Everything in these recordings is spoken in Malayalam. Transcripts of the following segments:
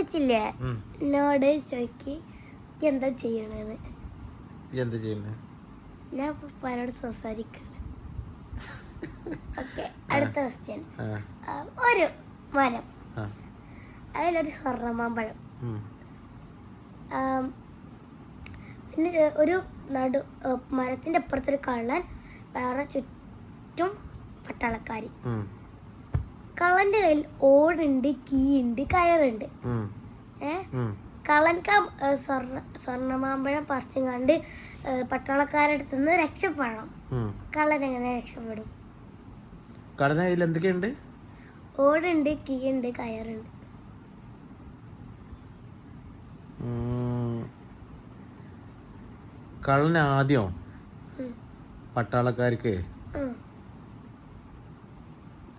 വെച്ചില്ലേ ഉം. എന്നോട് ചോദിക്ക് "ഇയ്യ് എന്താ ചെയ്യണത് എന്താ ചെയ്യണേ ഞാൻ പപ്പാനോട് ഉപ്പാനോട് സംസാരിക്കാണ്. ഓക്കെ അടുത്ത ക്വസ്റ്റ്യൻ ഒരു മരം. അതിലൊരു സ്വർണമാമ്പഴം. പിന്നെ ഒരു നടു മരത്തിന്റെ അപ്പുറത്തൊരു കള്ളൻ വേറെ ചുറ്റും പട്ടാളക്കാരി. കള്ളന്റെ കയ്യിൽ ഓടുണ്ട് കീ ഉണ്ട് കയറുണ്ട്. ഏ. കള്ളൻക്ക് സ്വർണ സ്വർണമാമ്പഴം പറിച്ചും പട്ടാളക്കാരടുത്ത് നിന്ന് രക്ഷപ്പെടണം കള്ളൻ എങ്ങനെ രക്ഷപ്പെടും കള്ളന്റെ കയ്യിൽ എന്തൊക്കെയുണ്ട് ഓടുണ്ട് കീ ഉണ്ട് കയറുണ്ട് ഉം. കള്ളന് ആദ്യം. പട്ടാളക്കാർക്ക്.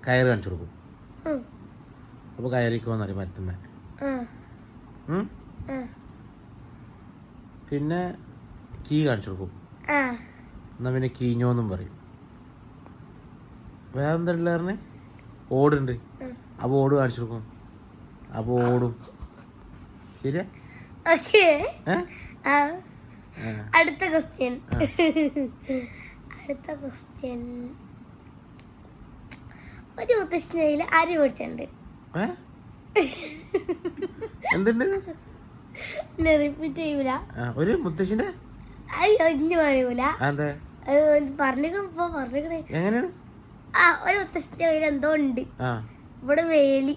കയറ് കാണിച്ചു കൊടുക്കും ഉം. അപ്പോൾ കയറിക്കോന്ന് പറയും മരത്തുമ്മേ. പിന്നെ കീ കാണിച്ചു കൊടുക്കും. എന്നാ പിന്നെ കീഞ്ഞോന്നും പറയും. വേറെ എന്താ പറഞ്ഞ്? ഓടുണ്ട്. അപ്പൊ അപ്പോൾ ഓട് കാണിച്ചു കൊടുക്കും. അപ്പോൾ ഓടും. ശരിയാ. അടുത്ത ക്വസ്റ്റ്യൻ അടുത്ത ക്വസ്റ്റ്യൻ ഒരു മുത്തശ്ശനയിൽ അരി പൊടിച്ചിട്ടുണ്ട്. എന്തുണ്ട്? റിപ്പീറ്റ് ചെയ്യൂല. ഒരു മുത്തശ്ശിന്റെ? അയ്യോ ഇനി പറയൂല. ഇപ്പൊ പറഞ്ഞിക്കണേ. എങ്ങനെയാണ്? ആ ഒരു മുത്തശ്ശിന്റെ കയ്യിൽ എന്തോ ഉണ്ട്. ഇവിടെ വേലി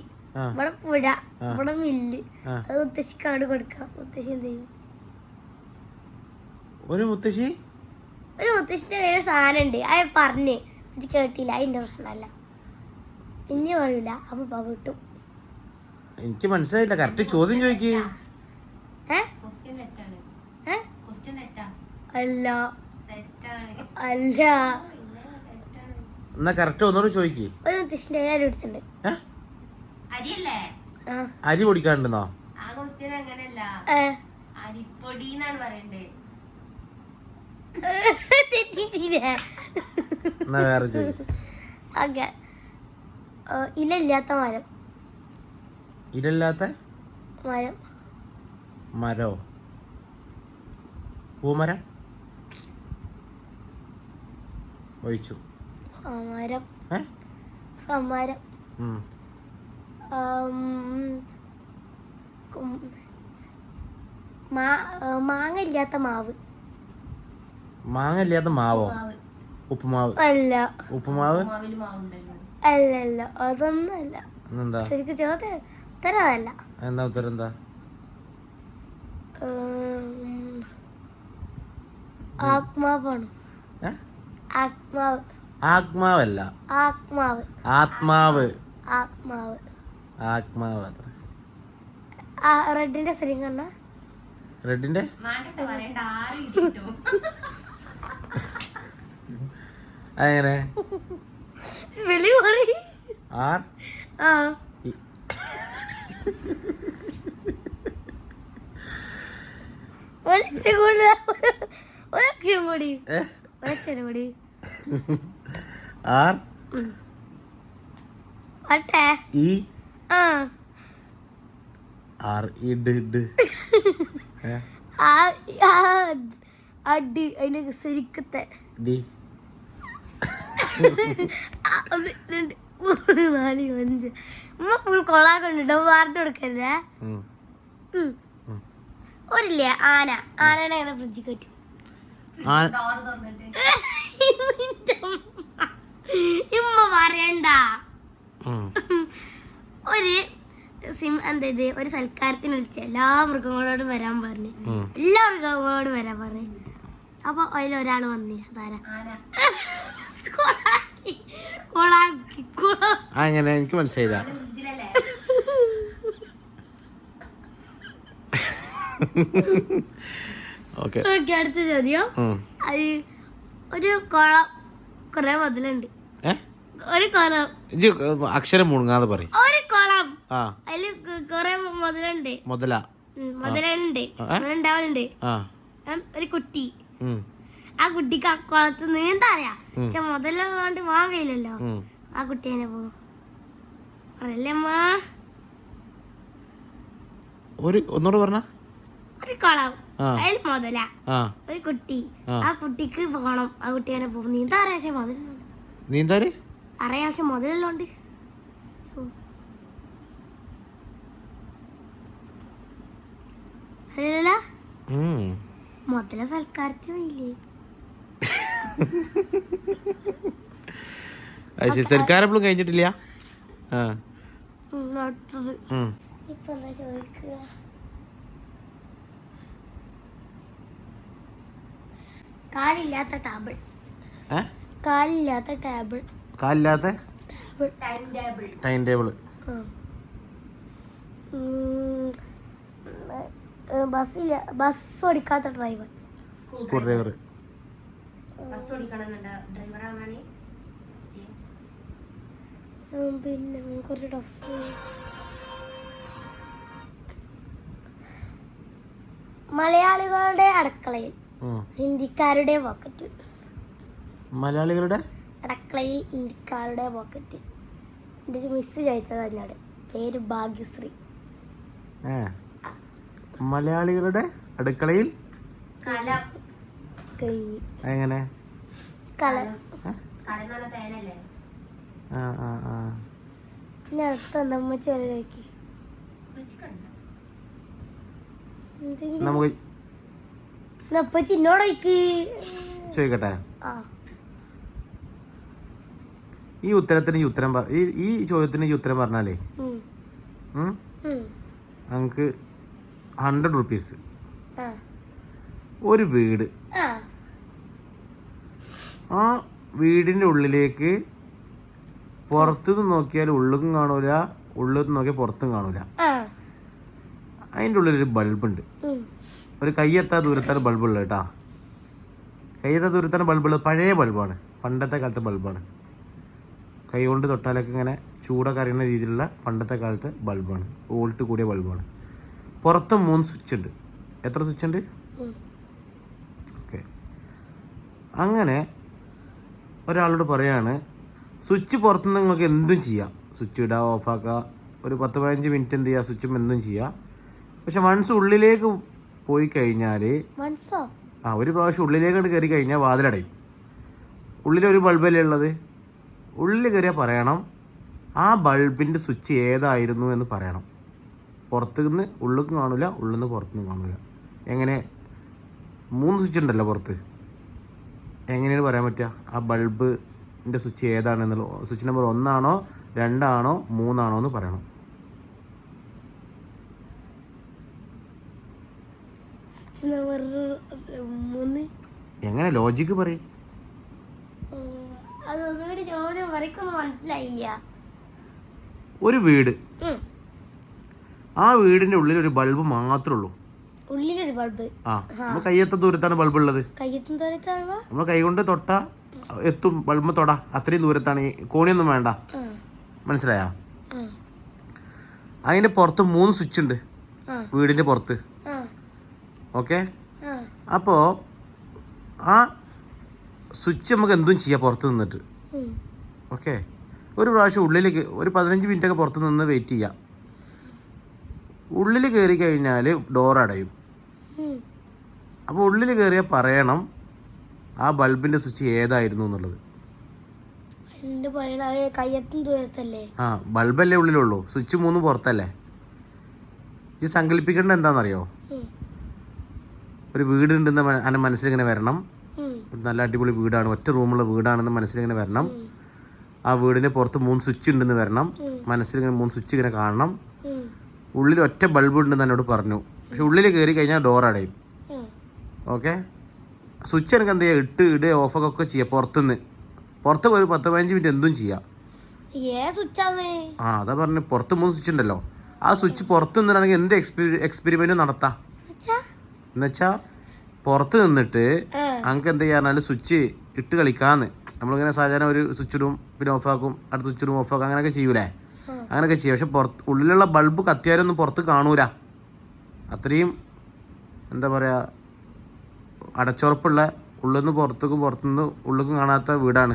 ഇവിടെ പുഴ ഇവിടെ മില്ല്. അത് മുത്തശ്ശിക്ക് അവിടെ കൊടുക്കാം മുത്തശ്ശി എന്ത് ചെയ്യും? ഒരു മുത്തശ്ശി? ഒരു മുത്തശ്ശിന്റെ കയ്യിൽ സാധനം ഉണ്ട്. അത് പറഞ്ഞേ. കേട്ടില്ല. അതിന്റെ പ്രശ്നമല്ല. ഇനി പറയൂല. അപ്പൊ ഇപ്പൊ എനിക്ക് മനസ്സിലായില്ല. കറക്റ്റ് ചോദ്യം ചോദിക്കേ. ഏ? ക്വസ്റ്റ്യൻ തെറ്റാണ്. ഏ? ക്വസ്റ്റ്യൻ തെറ്റാ. അല്ല. തെറ്റാണ്. അല്ല. എന്നാ കറക്റ്റ് ഒന്നോട് ചോദിക്കേ. ഒരു മുത്തശ്ശിന്റെ കയ്യിൽ അരി പിടിച്ചിട്ടുണ്ട് അരി പൊടിക്കാണ്ടെന്നോ എന്നാ വേറെ ചോദിക്ക്. ഓക്കെ. ഇലയില്ലാത്ത മരം. ഇരല്ലാത്ത മരം. മരോ? പൂമരം? ഒഴിച്ചു. ആ, മരം ഏ? സമരം. മാ- മാങ്ങ ഇല്ലാത്ത മാവ്. മാങ്ങ ഇല്ലാത്ത മാവോ? മാവ്. ഉപ്പുമാവ്. അല്ല. ഉപ്പുമാവ്? മാവിൽ അതൊന്നുമല്ല. എന്താ ശരിക്കും ചോദ്യം ഉത്തരം അതല്ല എന്താ ഉത്തരം എന്താ ആത്മാവാണ് ആത്മാവ്. ആത്മാവല്ല. ആത്മാവ്. ആത്മാവ്. ആത്മാവ്. ആത്മാവ് അത്ര റെഡിന്റെ പറഞ്ഞ? റെഡിന്റെ? മാഷൊക്കെ പറയണ്ട ആരും കിട്ടും അതെങ്ങനെ വെളി പറ R E- R E? R id ആ ആ, അടി. അതിന്റെ ശരിക്കത്തെ. ഡി. മൂന്ന് നാല് അഞ്ച്. ഉമ്മ ഫുൾ കൊളാക്കുന്നുണ്ടോ. വാർഡ് കൊടുക്കരുതേ. ഉം. ഉം. ഉം. ഒരില്ലേ? ആന. ആനനെ അങ്ങനെ ഫ്രിഡ്ജിൽ കയറ്റും. ഇമ്മ പറയണ്ട. ഒരു സിം എന്താ ഇത്? ഒരു സൽക്കാരത്തിന് വിളിച്ച എല്ലാ മൃഗങ്ങളോടും വരാൻ പറഞ്ഞു. എല്ലാ മൃഗങ്ങളോടും വരാൻ പറഞ്ഞു. അപ്പൊ അതിലൊരാൾ വന്നില്ല. അതാരാ? എങ്ങനെ? എനിക്ക് മനസ്സിലായില്ല. ഓക്കെ. അടുത്ത ചോദ്യം. ഒരു കുളം കുറെ മുതലുണ്ട്. ഒരു കുളം. അക്ഷരം മുണങ്ങാതെ പറയും. ഒരു കുളം. അതിൽ കുറെ മുതലുണ്ട്. മുതല. മുതലുണ്ട്. ഒരു കുട്ടി. ആ കുട്ടിക്ക് ആ കുളത്ത് നീന്താ അറിയാം. പക്ഷെ മുതലുള്ളതുകൊണ്ട് പോകാൻ കഴിയില്ലല്ലോ ആ കുട്ടി എങ്ങനെ പോകും പറയല്ലേ ഒരു ഒന്നുകൂടെ പറഞ്ഞ. ഒരു കുളം. അതിൽ മുതല. ഒരു കുട്ടി. ആ. കുട്ടിക്ക് പോകണം ആ കുട്ടി അങ്ങനെ പോകും നീന്താ അറിയാം പക്ഷെ മുതലുണ്ട് നീന്താര് അറിയാം പക്ഷെ മുതലുള്ളോണ്ട്. അറിയില്ല. മുതല സൽക്കാരത്തിന് പോയില്ലേ ശരി സർക്കാരെപ്പോഴും കഴിഞ്ഞിട്ടില്ല? ആ. ഉം, അടുത്തത്. ഉം. ഇപ്പൊ എന്താ ചോദിക്കുക? കാലില്ലാത്ത ടേബിൾ. ഏ? കാലില്ലാത്ത table. കാലില്ലാത്ത? Table. Time table. Time table. ബസ്സില്ല bus ഓടിക്കാത്ത ഡ്രൈവർ. സ്കൂൾ ഡ്രൈവർ ബസ് ഓടിക്കണമെന്നുണ്ട് ഡ്രൈവർ ആവാണേ പിന്നെ കുറച്ച് ടഫ് മലയാളികളുടെ അടുക്കളയിൽ. ഹിന്ദിക്കാരുടെ പോക്കറ്റ് മലയാളികളുടെ? അടുക്കളയിൽ ഹിന്ദിക്കാരുടെ പോക്കറ്റ് എന്റെ ഒരു മിസ് ചോദിച്ചത് എന്നോട്. പേര് ഭാഗ്യശ്രീ. മലയാളികളുടെ അടുക്കളയിൽ? എങ്ങനെ കല കല എന്ന് പറഞ്ഞ പേനല്ലേ ആ? ആ ആ നമുക്ക് ചോദിക്കട്ടെ? ഈ ഉത്തരത്തിന് ഈ ഉത്തരം ഈ ഈ ചോദ്യത്തിന് ഈ ഉത്തരം പറഞ്ഞാലേ നമുക്ക് ഹൺഡ്രഡ് റുപ്പീസ് ആ. ഒരു വീട് ആ വീടിന്റെ ഉള്ളിലേക്ക് പുറത്തുനിന്ന് നോക്കിയാൽ ഉള്ളും കാണൂല ഉള്ളിൽ നിന്ന് നോക്കിയാൽ പുറത്തും കാണൂല. അതിന്റെ ഉള്ളിലൊരു ബൾബുണ്ട്. ഒരു കയ്യെത്താ ദൂരത്താണ് ബൾബുള്ളത് കേട്ടാ. കയ്യെത്താ ദൂരത്താണ് ബൾബുള്ളത് പഴയ ബൾബാണ്. പണ്ടത്തെ കാലത്തെ ബൾബാണ്. കൈ കൊണ്ട് തൊട്ടാലൊക്കെ ഇങ്ങനെ ചൂടൊക്കെ അറിയുന്ന രീതിയിലുള്ള പണ്ടത്തെ കാലത്തെ ബൾബാണ്. വോൾട്ട് കൂടിയ ബൾബാണ്. പുറത്ത് മൂന്ന് സ്വിച്ച് ഉണ്ട്. എത്ര സ്വിച്ച് ഉണ്ട്? ഓക്കെ അങ്ങനെ ഒരാളോട് പറയാണ് സ്വിച്ച് പുറത്തുനിന്ന് നിങ്ങൾക്ക് എന്തും ചെയ്യാം. സ്വിച്ച് ഇടുക ഓഫാക്കുക ഒരു പത്ത് പതിനഞ്ച് മിനിറ്റ് എന്ത് ചെയ്യുക സ്വിച്ചും എന്തും ചെയ്യുക പക്ഷെ വൺസ് ഉള്ളിലേക്ക് പോയി കഴിഞ്ഞാൽ ആ ഒരു പ്രാവശ്യം ഉള്ളിലേക്ക് കയറി കഴിഞ്ഞാൽ വാതിലടയും. ഉള്ളിലൊരു ബൾബല്ലേ ഉള്ളത്? ഉള്ളിൽ കയറിയാൽ പറയണം ആ ബൾബിന്റെ സ്വിച്ച് ഏതായിരുന്നു എന്ന് പറയണം. പുറത്തു നിന്ന് ഉള്ളിൽ കാണില്ല ഉള്ളിൽ നിന്ന് പുറത്തു നിന്ന് കാണില്ല എങ്ങനെ? മൂന്ന് സ്വിച്ച് ഉണ്ടല്ലോ പുറത്ത്. എങ്ങനെയാണ് പറയാൻ പറ്റുക? ആ ബൾബിന്റെ സ്വിച്ച് ഏതാണെന്നുള്ള സ്വിച്ച് നമ്പർ ഒന്നാണോ രണ്ടാണോ മൂന്നാണോ എന്ന് പറയണം. എങ്ങനെ ലോജിക്ക് പറയും. ഒരു വീട്. ആ വീടിന്റെ ഉള്ളിൽ ഒരു ബൾബ് മാത്രമേ ഉള്ളൂ. ഉള്ളിലൊരു ബൾബ് ആ നമ്മൾ കയ്യെത്ത ദൂരത്താണ് ബൾബ് ഉള്ളത്. കയ്യെത്തും ദൂരത്താണോ നമ്മൾ കൈ കൊണ്ട് തൊട്ട എത്തും ബൾബ് തൊട. അത്രയും ദൂരത്താണ്. ഈ കോണിയൊന്നും വേണ്ട. മനസ്സിലായാ? അതിന്റെ പുറത്ത് മൂന്ന് സ്വിച്ച് ഉണ്ട്. വീടിന്റെ പുറത്ത്. ഓക്കെ ആ. അപ്പോൾ ആ സ്വിച്ച് നമുക്ക് എന്തും ചെയ്യാം പുറത്ത് നിന്നിട്ട്. ഓക്കെ ഒരു പ്രാവശ്യം ഉള്ളിലേക്ക് ഒരു പതിനഞ്ച് മിനിറ്റൊക്കെ പുറത്ത് നിന്ന് വെയിറ്റ് ചെയ്യാം. ഉള്ളിൽ കയറി കഴിഞ്ഞാൽ ഡോർ അടയും. അപ്പൊ അപ്പോൾ ഉള്ളിൽ കയറിയാൽ പറയണം ആ ബൾബിന്റെ സ്വിച്ച് ഏതായിരുന്നു എന്നുള്ളത്. ആ ബൾബല്ലേ ഉള്ളിലുള്ളൂ. സ്വിച്ച് മൂന്ന് പുറത്തല്ലേ? ഈ സങ്കല്പിക്കേണ്ടത് എന്താണെന്നറിയോ? ഒരു വീടുണ്ടെന്ന് മന- എന്റെ മനസ്സിലിങ്ങനെ വരണം. ഒരു നല്ല അടിപൊളി വീടാണ് ഒറ്റ റൂമുള്ള വീടാണെന്ന് മനസ്സിലിങ്ങനെ വരണം. ആ വീടിന് പുറത്ത് മൂന്ന് സ്വിച്ച് ഉണ്ടെന്ന് വരണം. മനസ്സിൽ മനസ്സിലിങ്ങനെ മൂന്ന് സ്വിച്ച് ഇങ്ങനെ കാണണം. ഉള്ളിൽ ഒറ്റ ബൾബ് ഉണ്ടെന്ന് എന്നോട് പറഞ്ഞു. പക്ഷെ ഉള്ളിൽ കയറി കഴിഞ്ഞാൽ ഡോർ അടയും. ഓക്കെ സ്വിച്ച് എനിക്ക് എന്ത് ചെയ്യുക ഇട്ട് ഇട് ഓഫ് ഒക്കെ ചെയ്യാം പുറത്തുനിന്ന്. പുറത്ത് പോയി പത്ത് പതിനഞ്ച് മിനിറ്റ് എന്തും ചെയ്യാം. ആ അതാ പറഞ്ഞു പുറത്ത് മൂന്ന് സ്വിച്ച് ഉണ്ടല്ലോ. ആ സ്വിച്ച് പുറത്ത് നിന്നിട്ടാണെങ്കിൽ എന്ത് എക്സ്പെരി എക്സ്പെരിമെന്റും നടത്താം. എന്നുവെച്ചാ? പുറത്ത് നിന്നിട്ട് അങ്ങക്ക് എന്ത് ചെയ്യാറുണ്ട് സ്വിച്ച് ഇട്ട് കളിക്കാന്ന്. നമ്മളിങ്ങനെ സാധാരണ ഒരു സ്വിച്ച് ഇടും പിന്നെ ഓഫാക്കും അടുത്ത സ്വിച്ച് ഇടും ഓഫാക്കും അങ്ങനെയൊക്കെ ചെയ്യൂലേ. അങ്ങനെയൊക്കെ ചെയ്യും. പക്ഷെ പുറത്ത് ഉള്ളിലുള്ള ബൾബ് കത്തിയാലൊന്നും പുറത്ത് കാണൂല. അത്രയും എന്താ പറയുക അടച്ചുറപ്പുള്ള ഉള്ളിൽ നിന്ന് പുറത്തേക്കും പുറത്തുനിന്ന് ഉള്ളിലേക്കും കാണാത്ത വീടാണ്.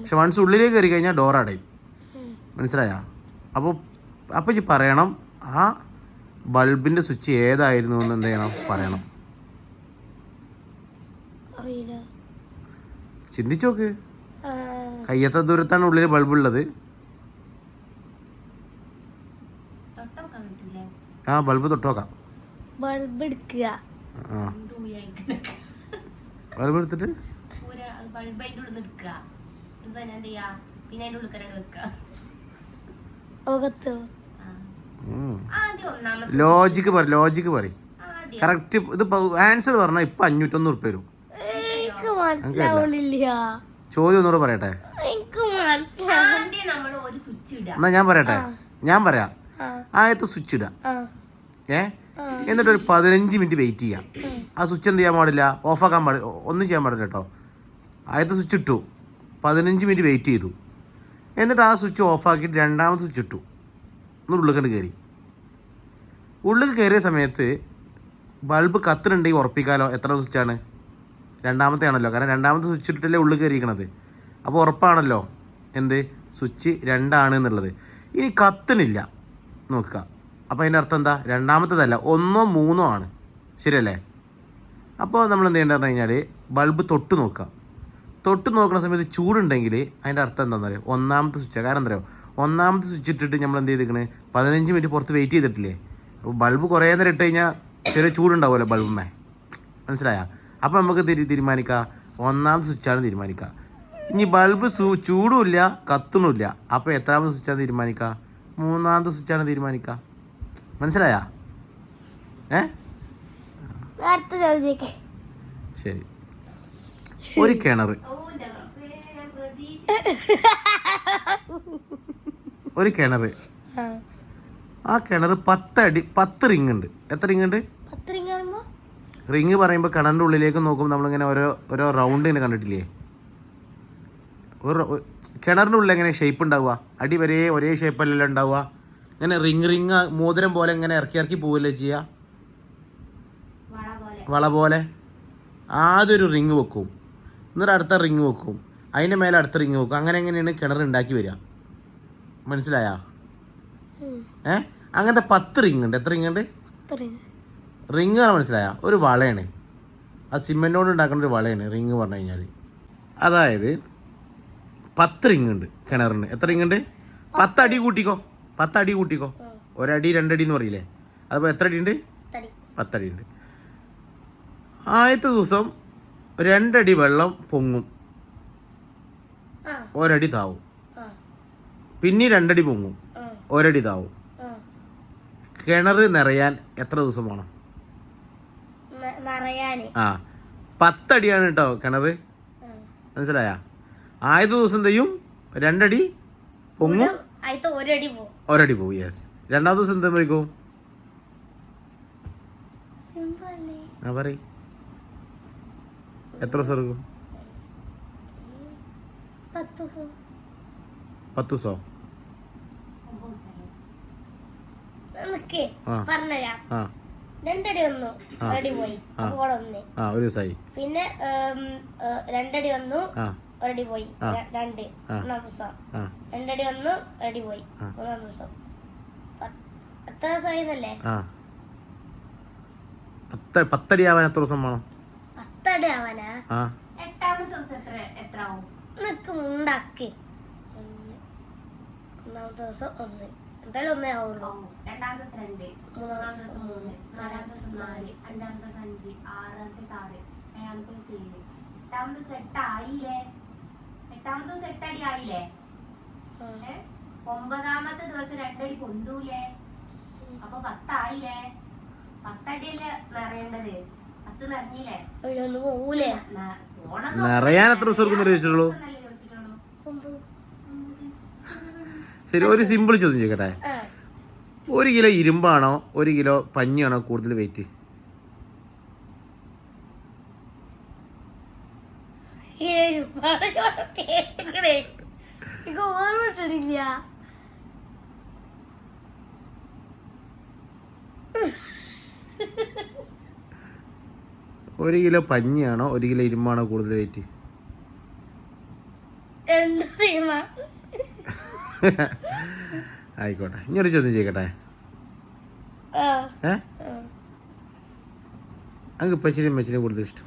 പക്ഷെ വൺസ് ഉള്ളിലേക്ക് കയറി കഴിഞ്ഞാൽ ഡോർ അടയും. മനസ്സിലായാ? അപ്പോൾ അപ്പോൾ ഈ പറയണം ആ ബൾബിന്റെ സ്വിച്ച് ഏതായിരുന്നു എന്ന് എന്ത് ചെയ്യണം? പറയണം. ചിന്തിച്ചോക്ക് കയ്യത്ത ദൂരത്താണ് ഉള്ളിൽ ബൾബ് ഉള്ളത് തൊട്ടൊക്കെ പറ്റൂലേ ആ ബൾബ് തൊട്ടോക്കാം. ബൾബ് എടുക്കുക. ആ. ബൾബ് എടുത്തിട്ട്? പൂര ബൾബ് അതിന്റെ ഉള്ളിൽ നിൽക്കുക തന്നെ ചെയ്യാ? പിന്നെ അതിന്റെ ഉള്ളിൽ വെക്കുക. ലോജിക്ക് പറ ലോജിക്ക് പറ ആദ്യം. കറക്റ്റ് ഇത് ആൻസർ പറഞ്ഞാൽ ഇപ്പൊ അഞ്ഞൂറ്റൊന്ന് ഉറുപ്പ വരും. ചോദ്യം ഒന്നുകൂടെ പറയട്ടെ? എന്നാ ഞാൻ പറയട്ടെ? ഞാൻ പറയാം. ആദ്യത്തെ സ്വിച്ച് ഇടാം. ആ. ഏ? എന്നിട്ട് ഒരു പതിനഞ്ച് മിനിറ്റ് വെയിറ്റ് ചെയ്യാം. ആ സ്വിച്ച് എന്ത് ചെയ്യാൻ പാടില്ല? ഓഫാക്കാൻ പാടില്ല ഒന്നും ചെയ്യാൻ പാടില്ല കേട്ടോ ആദ്യത്തെ സ്വിച്ച് ഇട്ടു. പതിനഞ്ച് മിനിറ്റ് വെയിറ്റ് ചെയ്തു. എന്നിട്ട് ആ സ്വിച്ച് ഓഫാക്കിയിട്ട് രണ്ടാമത്തെ സ്വിച്ച് ഇട്ടു. എന്നിട്ട് ഉള്ളിൽ കണ്ട് കയറി ഉള്ളിൽ കയറിയ സമയത്ത് ബൾബ് കത്തിനുണ്ടെങ്കിൽ ഉറപ്പിക്കാലോ? എത്ര സ്വിച്ചാണ് രണ്ടാമത്തെ ആണല്ലോ. കാരണം രണ്ടാമത്തെ സ്വിച്ച് ഇട്ടിട്ടല്ലേ ഉള്ളിൽ കയറിയിരിക്കണത് അപ്പോൾ ഉറപ്പാണല്ലോ. എന്ത്? സ്വിച്ച് രണ്ടാണ് എന്നുള്ളത്. ഇനി കത്തണില്ല നോക്കുക. അപ്പോൾ അതിന്റെ അർത്ഥം എന്താ? രണ്ടാമത്തതല്ല ഒന്നോ മൂന്നോ ആണ്. ശരിയല്ലേ? അപ്പോൾ നമ്മൾ എന്ത് ചെയ്യേണ്ടത് പറഞ്ഞു കഴിഞ്ഞാൽ ബൾബ് തൊട്ട് നോക്കുക. തൊട്ട് നോക്കുന്ന സമയത്ത് ചൂടുണ്ടെങ്കിൽ അതിന്റെ അർത്ഥം എന്താണെന്ന് അറിയാം? ഒന്നാമത്തെ സ്വിച്ച് കാരണം എന്താ പറയുക ഒന്നാമത്തെ സ്വിച്ച് ഇട്ടിട്ട് നമ്മൾ എന്ത് ചെയ്തിരിക്കണേ? പതിനഞ്ച് മിനിറ്റ് പുറത്ത് വെയിറ്റ് ചെയ്തിട്ടില്ലേ? അപ്പോൾ ബൾബ് കുറേ നേരം ഇട്ട് കഴിഞ്ഞാൽ ചെറിയ ചൂടുണ്ടാവുമല്ലോ ബൾബുമേ മനസ്സിലായ? അപ്പോൾ നമുക്ക് തിരി തീരുമാനിക്കാം? ഒന്നാമത്തെ സ്വിച്ചാണ് തീരുമാനിക്കുക ഇനി ബൾബ് ചൂടുമില്ല കത്തുന്നുമില്ല അപ്പോൾ എത്രാമത്തെ സ്വിച്ചാണ് തീരുമാനിക്കുക മൂന്നാമത്തെ സ്വിച്ചാണ് തീരുമാനിക്കുക മനസ്സിലായ? ഏ? ശരി. ഒരു കിണർ. ഒരു കിണർ. ആ. കിണർ പത്തടി പത്ത് റിങ് ഉണ്ട് എത്ര റിങ് ഉണ്ട് റിങ് പറയുമ്പോൾ കിണറിന്റെ ഉള്ളിലേക്ക് നോക്കുമ്പോൾ നമ്മളിങ്ങനെ ഓരോ ഓരോ റൗണ്ട് ഇങ്ങനെ കണ്ടിട്ടില്ലേ? ഒരു കിണറിന്റെ ഉള്ളിൽ എങ്ങനെ ഷേപ്പ് ഉണ്ടാവുക? അടി വരെ ഒരേ ഷേപ്പല്ലല്ലോ ഉണ്ടാവുക. ഇങ്ങനെ റിങ് റിങ് മോതിരം പോലെ ഇങ്ങനെ ഇറക്കി ഇറക്കി പോവല്ലേ ചെയ്യുക വള പോലെ. ആദ്യൊരു പോലെ ആദ്യം ഒരു റിങ് വെക്കും. എന്നിട്ട് അടുത്ത റിങ് വെക്കും. അതിന്റെ മേലെ അടുത്ത റിങ് വെക്കും. അങ്ങനെ എങ്ങനെയാണ് കിണർ ഉണ്ടാക്കി വരിക? മനസ്സിലായ. ഏ? അങ്ങനത്തെ പത്ത് റിങ് ഉണ്ട്. എത്ര റിങ് ഉണ്ട്? റിങ് ആണ് മനസ്സിലായ? ഒരു വളയാണ്. ആ സിമെന്റ് കൊണ്ട് ഉണ്ടാക്കുന്ന ഒരു വളയാണ് റിങ് പറഞ്ഞു കഴിഞ്ഞാൽ അതായത് പത്ത് റിങ് ഉണ്ട് കിണറിന്. എത്ര റിങ് ഉണ്ട്? പത്തടി കൂട്ടിക്കോ. പത്തടി കൂട്ടിക്കോ. ഒരടി രണ്ടടി എന്ന് പറയില്ലേ? അതിപ്പോൾ എത്ര അടി ഉണ്ട്? തടി പത്തടി ഉണ്ട്. ആദ്യത്തെ ദിവസം രണ്ടടി വെള്ളം പൊങ്ങും. ഒരടി താവും. പിന്നെ രണ്ടടി പൊങ്ങും. ഒരടി താവും. കിണർ നിറയാൻ എത്ര ദിവസം വേണം ആ. പത്തടിയാണ് കേട്ടോ കിണർ. മനസ്സിലായ? ആദ്യത്തെ ദിവസം തെയ്യും രണ്ടടി പൊങ്ങും. ഒരു- ഒരടി പോകും ഒരടി പോകും യെസ് രണ്ടാം ദിവസം എന്താ പോയിക്കോ സിമ്പിൾ അല്ലേ ആ പറ എത്ര ദിവസം എടുക്കും? പത്ത് ദിവസം. ആ. രണ്ടടി വന്നു ഒരടി പോയി. ആ. അപ്പൊ കൂടെ ആ ഒരു ദിവസമായി പിന്നെ രണ്ടടി വന്നു. ഒരടി പോയി. രണ്ട്. മൂന്നാം ദിവസം. രണ്ടടി ഒന്ന് ഒരടി പോയി. മൂന്നാം ദിവസം. എത്ര ദിവസം ആയിരുന്നല്ലേ പത്തടി ആവാൻ എത്ര ദിവസം വേണം? പത്തടി ആവാനാ? ആ. എട്ടാമത്തെ ദിവസം എത്ര എത്ര ആവും? നിക്ക് ഉണ്ടാക്കി ഒന്ന്. ഒന്നാമത്തെ ദിവസം ഒന്ന്. എന്തായാലും ഒന്നേ ആവുള്ളൂ. രണ്ടാം രണ്ടാമത്തെ ദിവസം രണ്ട്. മൂന്നാമത്തെ ദിവസം മൂന്ന്. നാലാമത്തെ ദിവസം നാല്. അഞ്ചാമത്തെ ദിവസം അഞ്ച്. ആറാമത്തെ ദിവസം ആറ്. ഏഴാമത്തെ ദിവസം ഏഴ്. എട്ടാമത്തെ ദിവസം എട്ടായില്ലേ? എട്ടാമത്തെ ദിവസം എട്ടടി ആയില്ലേ? ഒമ്പതാമത്തെ ദിവസം രണ്ടടി പൊന്തൂലേ അപ്പൊ പത്തായില്ലേ? പത്തടിയല്ലേ നിറയേണ്ടത്? പത്ത് നിറഞ്ഞില്ലേ? നിറയാൻ എത്ര ദിവസം ചോദിച്ചിട്ടുള്ളൂ. ശരി ഒരു സിമ്പിൾ ചോദ്യം ചോദിക്കട്ടെ? ഒരു കിലോ ഇരുമ്പാണോ? ഒരു കിലോ പഞ്ഞിയാണോ കൂടുതൽ വെയിറ്റ് ഏഴ് പറഞ്ഞോട് കേട്ടിക്കണേ എനിക്ക് ഓർമ്മിട്ടില്ല ഒരു കിലോ പഞ്ഞിയാണോ? ഒരു കിലോ ഇരുമ്പാണോ കൂടുതൽ വെയിറ്റ് ആയിക്കോട്ടെ. ഇനി ഒരു ചോദ്യം ചെയ്യട്ടെ ഏ. അങ്ങ് ഇപ്പച്ചിരി മെച്ചിനും കൂടുതൽ ഇഷ്ടം.